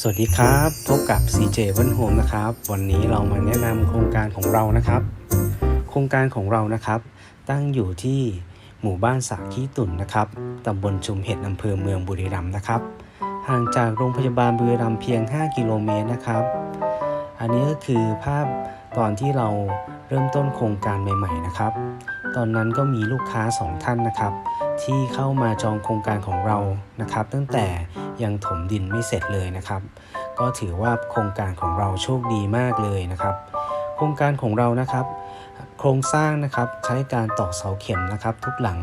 สวัสดีครับ พบกับ CJ วันโฮมนะครับ วันนี้เรามาแนะนำโครงการของเรานะครับ โครงการของเรานะครับ ตั้งอยู่ที่หมู่บ้านสาขี้ตุ่นนะครับตำบลชุมเห็ดอำเภอเมืองบุรีรัมย์นะครับ ห่างจากโรงพยาบาลบุรีรัมย์เพียง 5 กิโลเมตรนะครับ อันนี้ก็คือภาพตอนที่เราเริ่มต้นโครงการใหม่ ๆ นะครับ ตอนนั้นก็มีลูกค้า 2 ท่านนะครับ ที่เข้ามาจองโครงการของเรานะครับ ตั้งแต่ ยังถมดินไม่เสร็จเลยนะครับ ก็ถือว่าโครงการของเราโชคดีมากเลยนะครับ โครงการของเรานะครับ โครงสร้างนะครับใช้การตอกเสาเข็มนะครับ ทุกหลัง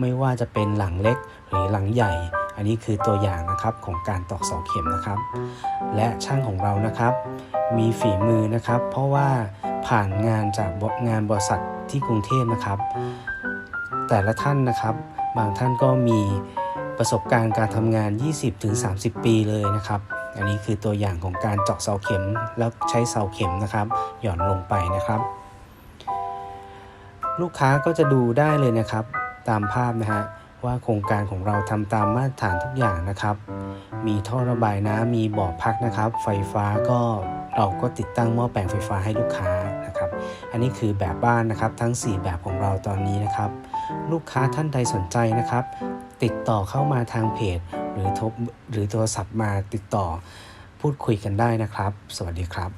ไม่ว่าจะเป็นหลังเล็กหรือหลังใหญ่ อันนี้คือตัวอย่างนะครับของการตอกเสาเข็มนะครับ และช่างของเรานะครับ มีฝีมือนะครับ เพราะว่าผ่านงานจากงานบริษัทที่กรุงเทพนะครับ แต่ละท่านนะครับบางท่านก็มี ประสบการณ์การทำงาน 20-30 ปีเลยนะครับ อันนี้คือตัวอย่างของการเจาะเสาเข็มแล้วใช้เสาเข็มนะครับ หย่อนลงไปนะครับ ลูกค้าก็จะดูได้เลยนะครับ ตามภาพนะฮะว่าโครงการของเราทำตามมาตรฐานทุกอย่างนะครับ มีท่อระบายน้ำมีบ่อพักนะครับ ไฟฟ้าก็เราก็ติดตั้งหม้อแปลงไฟฟ้าให้ลูกค้านะครับ อันนี้คือแบบบ้านนะครับทั้ง 4 แบบของเราตอนนี้นะครับ ลูกค้าท่านใดสนใจนะครับ ติดต่อเข้ามาทางเพจ หรือโทรหรือโทรศัพท์มาติดต่อพูดคุยกันได้นะครับ สวัสดีครับ